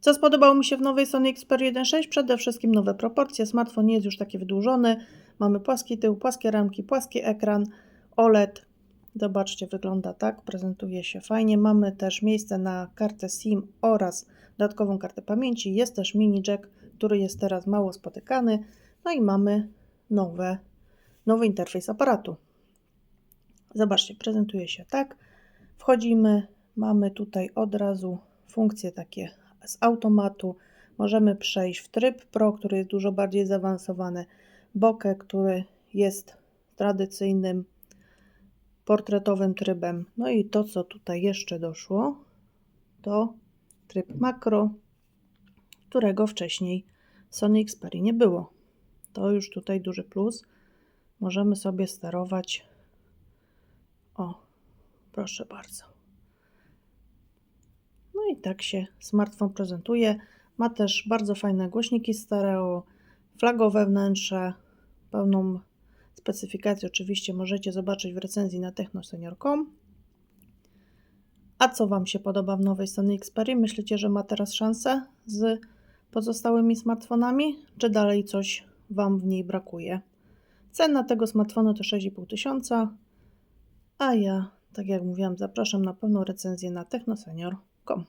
Co spodobało mi się w nowej Sony Xperia 1.6? Przede wszystkim nowe proporcje. Smartfon nie jest już taki wydłużony. Mamy płaski tył, płaskie ramki, płaski ekran, OLED. Zobaczcie, wygląda tak, prezentuje się fajnie. Mamy też miejsce na kartę SIM oraz dodatkową kartę pamięci. Jest też mini jack, który jest teraz mało spotykany. No i mamy nowe, nowy interfejs aparatu. Zobaczcie, prezentuje się tak. Wchodzimy, mamy tutaj od razu funkcje takie z automatu. Możemy przejść w tryb Pro, który jest dużo bardziej zaawansowany. Bokeh, który jest tradycyjnym portretowym trybem. No i to, co tutaj jeszcze doszło, to tryb makro, którego wcześniej w Sony Xperia nie było. To już tutaj duży plus. Możemy sobie sterować. O, proszę bardzo. Tak się smartfon prezentuje. Ma też bardzo fajne głośniki stereo, flagowe wnętrze, pełną specyfikację oczywiście możecie zobaczyć w recenzji na technosenior.com. A co Wam się podoba w nowej Sony Xperia? Myślicie, że ma teraz szansę z pozostałymi smartfonami, czy dalej coś Wam w niej brakuje? Cena tego smartfonu to 6,5 tysiąca, a ja, tak jak mówiłam, zapraszam na pełną recenzję na technosenior.com.